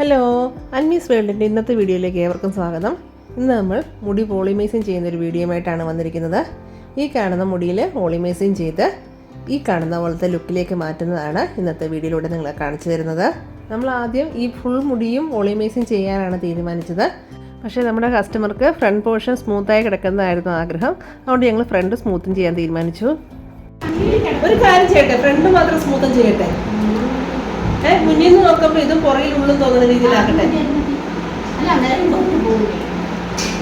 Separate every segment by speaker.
Speaker 1: Hello അൻമീസ് വേൾഡിന്റെ ഇന്നത്തെ വീഡിയോയിലേക്ക് ഏവർക്കും സ്വാഗതം. ഇന്ന് നമ്മൾ മുടി പോളിമൈസിങ് ചെയ്യുന്ന ഒരു വീഡിയോയുമായിട്ടാണ് വന്നിരിക്കുന്നത്. ഈ കാണുന്ന മുടിയിൽ പോളിമൈസിങ് ചെയ്ത് ഈ കാണുന്ന പോലത്തെ ലുക്കിലേക്ക് മാറ്റുന്നതാണ് ഇന്നത്തെ വീഡിയോയിലൂടെ നിങ്ങളെ കാണിച്ചു തരുന്നത്. നമ്മൾ ആദ്യം ഈ ഫുൾ മുടിയും പോളിമൈസിങ് ചെയ്യാനാണ് തീരുമാനിച്ചത്. പക്ഷേ നമ്മുടെ കസ്റ്റമർക്ക് ഫ്രണ്ട് പോർഷൻ സ്മൂത്തായി കിടക്കുന്നതായിരുന്നു ആഗ്രഹം. അതുകൊണ്ട് ഞങ്ങൾ ഫ്രണ്ട് സ്മൂത്തും ചെയ്യാൻ തീരുമാനിച്ചു. ഒരു കാര്യം ചെയ്യട്ടെ ഫ്രണ്ട് മാത്രം സ്മൂത്തും ചെയ്യട്ടെ. ഏ മുന്നിൽ നിന്ന് നോക്കുമ്പോൾ ഇത് പുറകിൽ ഉള്ളു തോന്നുന്ന രീതിയിലാക്കട്ടെ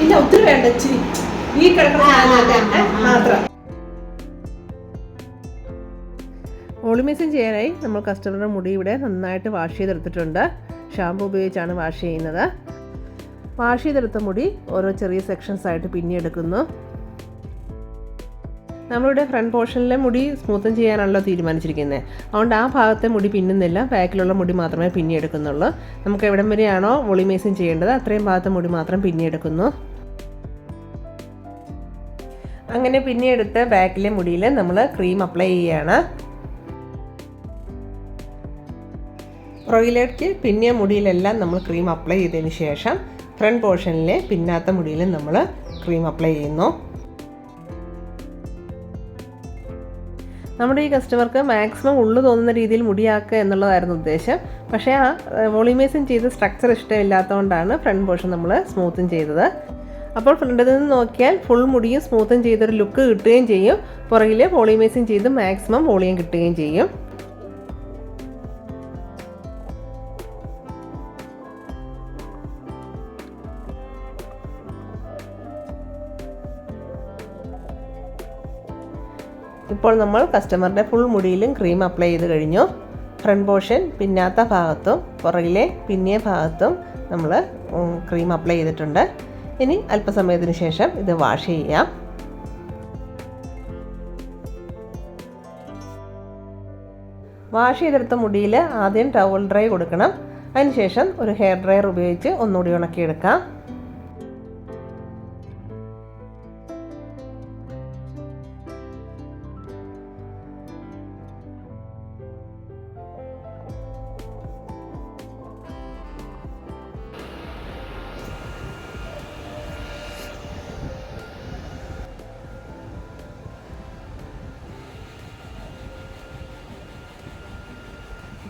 Speaker 1: ഇല്ല ഒത്തിരി വേണ്ട ഈ കിടക്കുന്ന മാത്രം. ഓളിമേസിങ് ചെയ്യാനായി നമ്മൾ കസ്റ്റമറുടെ മുടി ഇവിടെ നന്നായിട്ട് വാഷ് ചെയ്തെടുത്തിട്ടുണ്ട്. ഷാമ്പു ഉപയോഗിച്ചാണ് വാഷ് ചെയ്യുന്നത്. വാഷ് ചെയ്തെടുത്ത മുടി ഓരോ ചെറിയ സെക്ഷൻസ് ആയിട്ട് പിന്നിയെടുക്കുന്നു. നമ്മളിവിടെ ഫ്രണ്ട് പോർഷനിലെ മുടി സ്മൂത്തും ചെയ്യാനാണല്ലോ തീരുമാനിച്ചിരിക്കുന്നത് അതുകൊണ്ട് ആ ഭാഗത്തെ മുടി പിന്നുന്നില്ല. ബാക്കിലുള്ള മുടി മാത്രമേ പിന്നിയെടുക്കുന്നുള്ളൂ. നമുക്ക് എവിടം വരെയാണോ വൊളിമേസിങ് ചെയ്യേണ്ടത് അത്രയും ഭാഗത്തെ മുടി മാത്രം പിന്നിയെടുക്കുന്നു. അങ്ങനെ പിന്നിയെടുത്ത ബാക്കിലെ മുടിയിൽ നമ്മൾ ക്രീം അപ്ലൈ ചെയ്യുകയാണ് പുറകിലേക്ക് പിന്നിയ മുടിയിലെല്ലാം നമ്മൾ ക്രീം അപ്ലൈ ചെയ്തതിന് ശേഷം ഫ്രണ്ട് പോർഷനിലെ പിന്നാത്ത മുടിയിലും നമ്മൾ ക്രീം അപ്ലൈ ചെയ്യുന്നു. നമ്മുടെ ഈ കസ്റ്റമർക്ക് മാക്സിമം ഉള്ളു തോന്നുന്ന രീതിയിൽ മുടിയാക്കുക എന്നുള്ളതായിരുന്നു ഉദ്ദേശം. പക്ഷേ ആ വോളിമേസിങ് ചെയ്ത സ്ട്രക്ചർ ഇഷ്ടമില്ലാത്തതുകൊണ്ടാണ് ഫ്രണ്ട് പോർഷൻ നമ്മൾ സ്മൂത്തും ചെയ്തത്. അപ്പോൾ ഫ്രണ്ടിൽ നിന്ന് നോക്കിയാൽ ഫുൾ മുടിയും സ്മൂത്തും ചെയ്തൊരു ലുക്ക് കിട്ടുകയും ചെയ്യും. പുറകിൽ വോളിമേസിങ് ചെയ്ത് മാക്സിമം വോളിയം കിട്ടുകയും ചെയ്യും. ഇപ്പോൾ നമ്മൾ കസ്റ്റമറുടെ ഫുൾ മുടിയിലും ക്രീം അപ്ലൈ ചെയ്ത് കഴിഞ്ഞു. ഫ്രണ്ട് പോർഷൻ പിന്നാത്ത ഭാഗത്തും പുറകിലെ പിന്നിയ ഭാഗത്തും നമ്മൾ ക്രീം അപ്ലൈ ചെയ്തിട്ടുണ്ട്. ഇനി അല്പസമയത്തിന് ശേഷം ഇത് വാഷ് ചെയ്യാം. വാഷ് ചെയ്തെടുത്ത മുടിയിൽ ആദ്യം ടവൽ ഡ്രൈ കൊടുക്കണം. അതിനുശേഷം ഒരു ഹെയർ ഡ്രയർ ഉപയോഗിച്ച് ഒന്നുകൂടി ഉണക്കിയെടുക്കാം.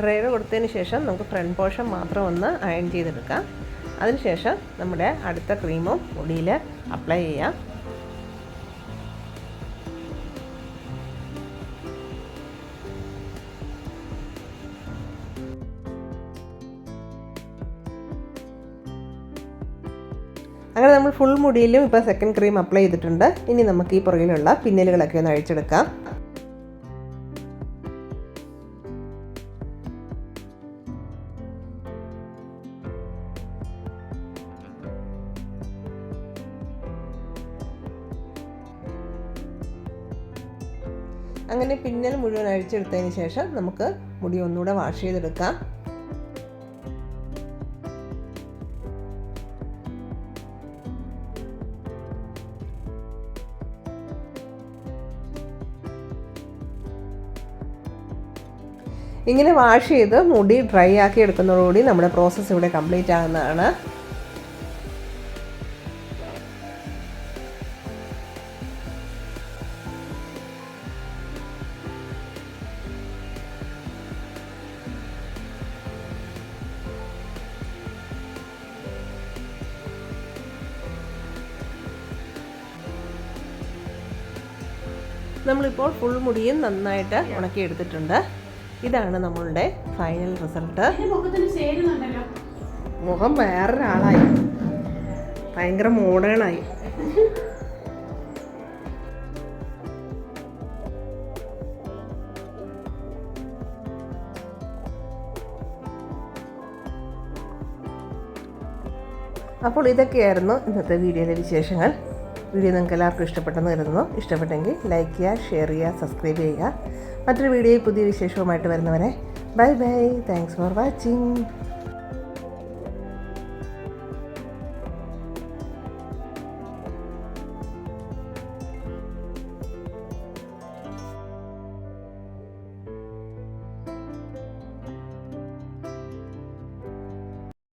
Speaker 1: ഡ്രയർ കൊടുത്തതിന് ശേഷം നമുക്ക് ഫ്രണ്ട് പോർഷൻ മാത്രം ഒന്ന് അയൺ ചെയ്തെടുക്കാം. അതിനുശേഷം നമ്മുടെ അടുത്ത ക്രീമും മുടിയിൽ അപ്ലൈ ചെയ്യാം. അങ്ങനെ നമ്മൾ ഫുൾ മുടിയിലും ഇപ്പോൾ സെക്കൻഡ് ക്രീം അപ്ലൈ ചെയ്തിട്ടുണ്ട്. ഇനി നമുക്ക് ഈ പുറകിലുള്ള പിന്നലുകളൊക്കെ ഒന്ന് അഴിച്ചെടുക്കാം. അങ്ങനെ പിന്നൽ മുഴുവൻ അഴിച്ചെടുത്തതിന് ശേഷം നമുക്ക് മുടി ഒന്നുകൂടെ വാഷ് ചെയ്തെടുക്കാം. ഇങ്ങനെ വാഷ് ചെയ്ത് മുടി ഡ്രൈ ആക്കി എടുക്കുന്നതോടുകൂടി നമ്മുടെ പ്രോസസ്സ് ഇവിടെ കംപ്ലീറ്റ് ആകുന്നതാണ് നമ്മളിപ്പോൾ ഫുൾ മുടിയും നന്നായിട്ട് ഉണക്കി എടുത്തിട്ടുണ്ട് ഇതാണ് നമ്മളുടെ ഫൈനൽ റിസൾട്ട് മുഖം വേറൊരാളായി. ഭയങ്കര മോഡേണായി അപ്പോൾ ഇതൊക്കെയായിരുന്നു ഇന്നത്തെ വീഡിയോയിലെ വിശേഷങ്ങൾ. വീഡിയോ നിങ്ങൾക്ക് എല്ലാവർക്കും ഇഷ്ടപ്പെട്ടെന്ന് കരുതുന്നു. ഇഷ്ടപ്പെട്ടെങ്കിൽ ലൈക്ക് ചെയ്യുക ഷെയർ ചെയ്യുക സബ്സ്ക്രൈബ് ചെയ്യുക. മറ്റൊരു വീഡിയോയിൽ പുതിയ വിശേഷവുമായിട്ട് വരുന്നവരെ bye bye thanks for watching